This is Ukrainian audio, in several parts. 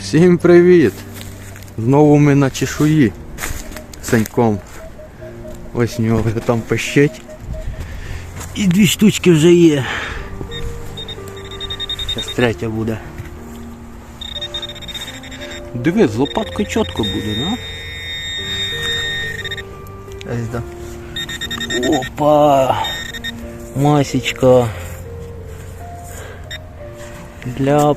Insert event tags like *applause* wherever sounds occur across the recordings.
Всім привіт! Знову ми на чешуї з Саньком. Ось нього вже там пищить. І дві штучки вже є. Зараз третя буде. Диви, з лопаткою чітко буде, да? Ось да. Опа! Масечка. Для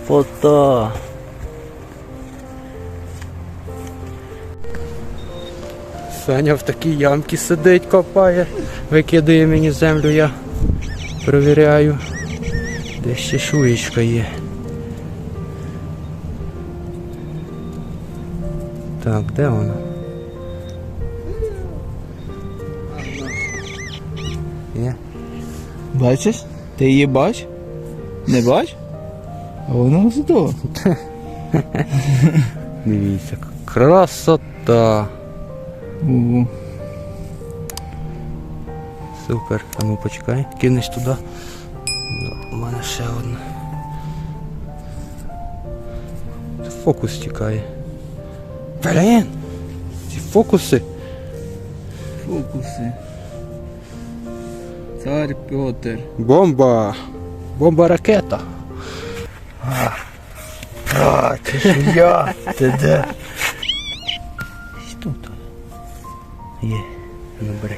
Саня в такій ямці сидить, копає, викидає мені землю, я перевіряю. Де ще шуєчка є. Так, де вона? Є. Бачиш? Ти її бач? Не бач? А воно здо. *laughs* Дивіться, красота. О, Супер. А ну почекай, кинеш туди. У мене ще одна. Фокус тікає. Блін! Ці фокуси. фокуси. Цар Петр. Бомба! Бомба ракета. А, ж я. Ти де? Є. Ну бери.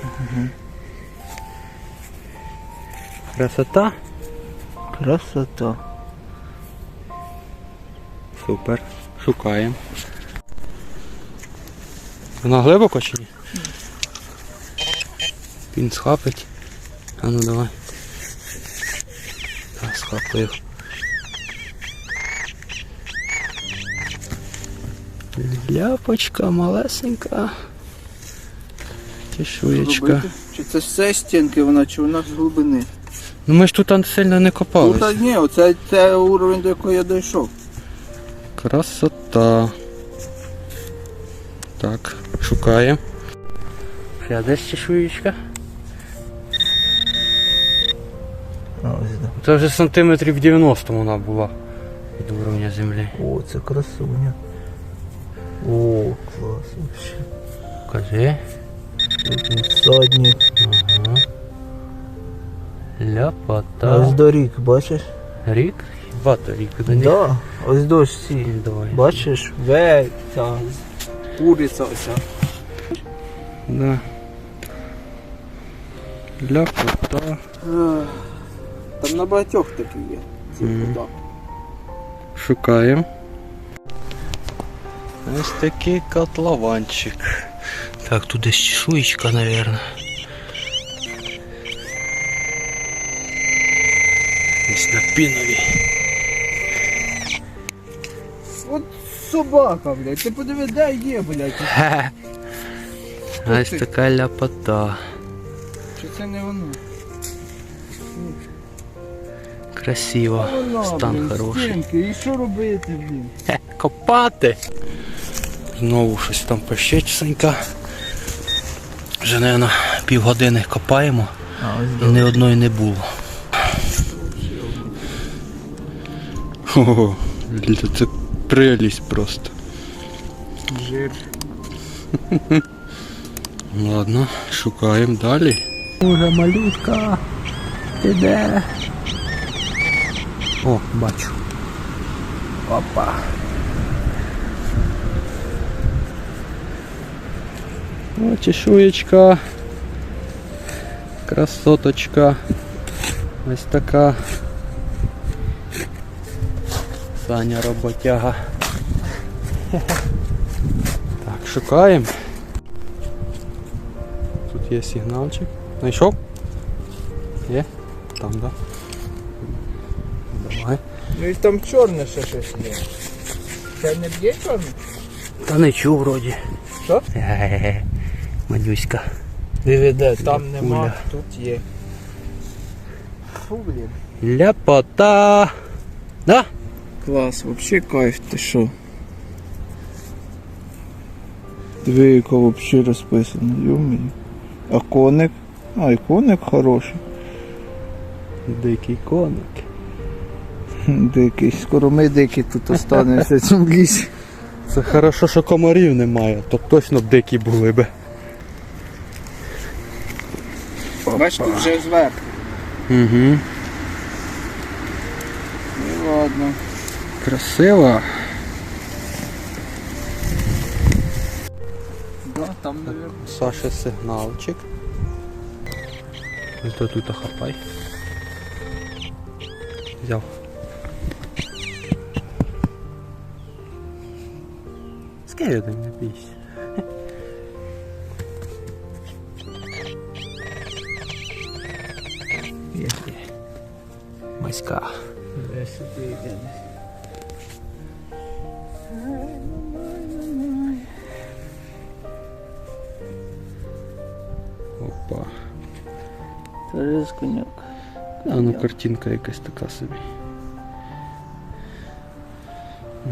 Красота. Красота. Супер. Шукаємо. Вона глибоко чи ні? Він схапить. А ну давай. Так, схапив. Ляпочка малесенька. Чешуєчка. Чи це все стінки вона, чи вона з глибини? Ну ми ж тут сильно не копались. Тут ні, оце це уровень, до якого я дійшов. Красота. Так, шукаємо. А де чешуєчка? Ось да. Це вже сантиметрів 90 вона була від уровня землі. О, це красуня. О, клас вообще. Кажи. Задні. Ага. Ляпота. Ось до рік, бачиш? Рік? Хіба то рік до них? Да, ось ці. Давай. Бачиш, весь ця куриця ося. Да. Ляпота. Там на багатьох такі є. Ці Мгм. Шукаємо. Ось такий котлованчик. Так, тут десь чешуєчка, наверное. Десь на пінові. От собака, блядь, ти подиви, де є, блядь. Ось така ляпота. Чи це не воно? Красиво. Вона, Стан блін, хороший. стінки, і що робити, блін? Хе, Копати. Знову щось там пищить Санька. Вже, мабуть, півгодини копаємо А, і ні одної не було. Ого, це прелість просто. жир. *laughs* Ладно, шукаємо далі. Уже малютка. Ти де? О, бачу. Опа. О, чешуєчка. Красоточка. Ось така. Саня роботяга. Так, шукаємо. Тут є сигналчик. Знайшов? Є? Там, да? Давай. Ну і там чорне ще щось є. Це не б'є чорне? Та не чув вроді. Що? Манюська. Диви, там нема, тут є. Фу, блін. Ляпота. Да? Клас, вообще кайф, ти що? Диви, яка вообще розписано, йомі. А коник? А, і коник хороший. Дикий коник. *laughs* Дикий, скоро ми дикі тут останемося в цьому лісі. Це хорошо, що комарів немає, то точно б дикі були би. Бачите, вже зверху. Угу. Ну ладно. Красиво. Да, там. Саша сигналчик. То тут хапай. Взяв. Скеди, не бійся. Маська. Де сюди йде. Опа. А ну картинка якась така собі.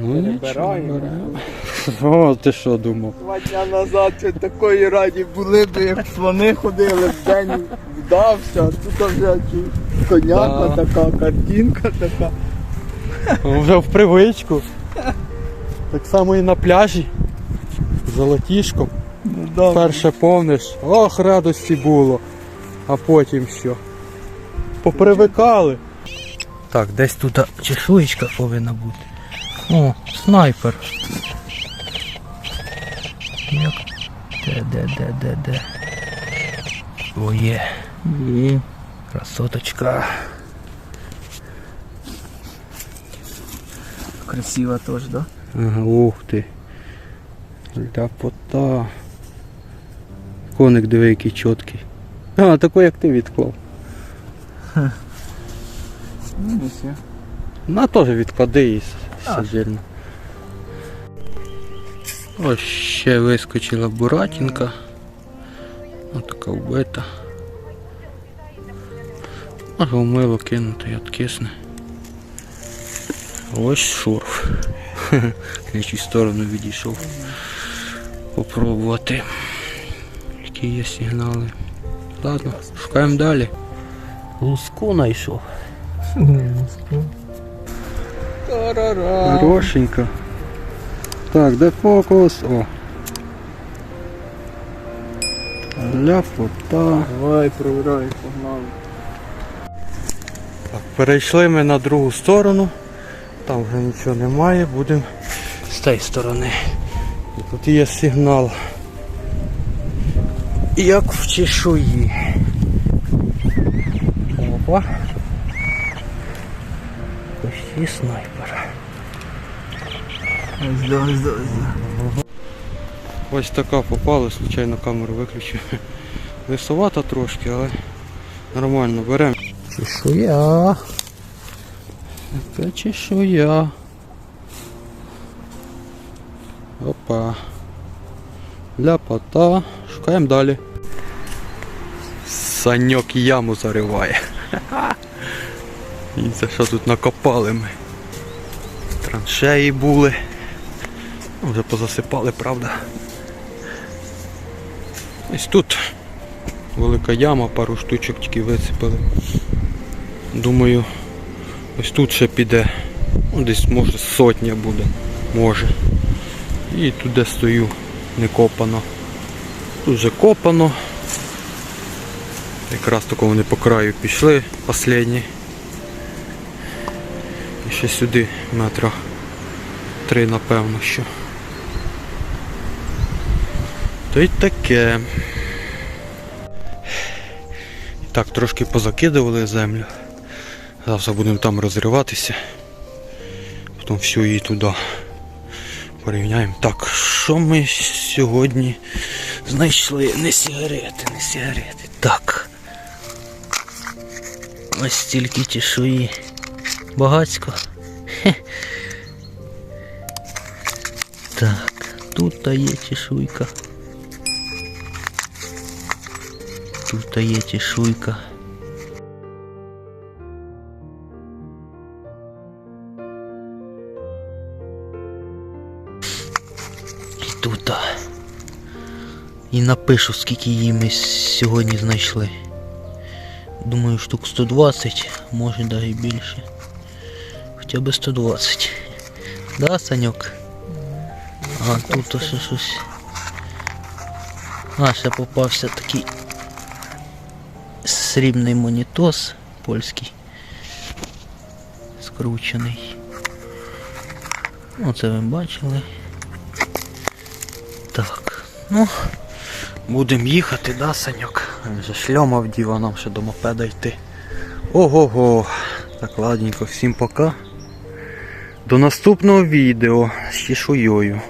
Ну нічого, беремо. О, ти що думав? Два дня назад такої раді були б, як слони ходили в день вдався, тут вже коняка Да. така, картинка така. Вже в привичку. Так само і на пляжі. Золотішком. Ну, да. Перше повниш, ох, радості було. А потім що? Попривикали. Так, десь тут чешуєчка повинна бути. О, снайпер. Як? Де, де, де, де, де. О, є. Є. Красоточка. Красиво теж, да? Ага, ух ти. Ляпота. Коник диви, який чіткий. А, такий як ти відклав. Ну. На теж відклади і А. сидільно. Ось ще вискочила буратінка. Ось така вбита. Може мило кинути і откисне. Ось шурф. *laughs* В іншій сторону відійшов. Попробувати. Які є сигнали. Ладно, шукаємо далі. Луску знайшов. Хорошенько. Так, де фокус? О. Ляпота. Давай, провіряй, погнали. Так, перейшли ми на другу сторону. Там вже нічого немає, будемо з тієї сторони. І тут є сигнал. Як в чешуї. Опа. Почти снайпер. Ось ось ось. Ось така попала, случайно камеру виключив. Висовата трошки, але нормально беремо. Чешуя. Це чешуя. Опа. Ляпота. Шукаємо далі. Саньок яму зариває. *laughs* І це що тут накопали ми. Траншеї були. Вже позасипали, правда. Ось тут велика яма, пару штучок тільки висипали. Думаю, ось тут ще піде. Ну, десь може сотня буде. Може. І тут де стою не копано. Тут вже копано. Якраз тако вони по краю пішли останні. І ще сюди метра три напевно що. То й таке. Так, трошки позакидували землю. Завтра будемо там розриватися. Потім всю її туди порівняємо. Так, що ми сьогодні знайшли? Не сигарети, не сигарети. Так. Ось стільки чешуї. Багацько. Хе. Так, тут та є чешуйка. Тут є чешуйка. І тут. І напишу, скільки її ми сьогодні знайшли. Думаю, штук 120, може навіть більше. хоча б 120. Да, Саньок? А тут ось щось. А, ще попався такий срібний монітос польський. Скручений. Оце ви бачили. Так, ну, будемо їхати, да, Саньок? Вже шльома вділа нам ще до мопеда йти. Ого-го. Так, ладненько, всім пока. До наступного відео з чешуєю.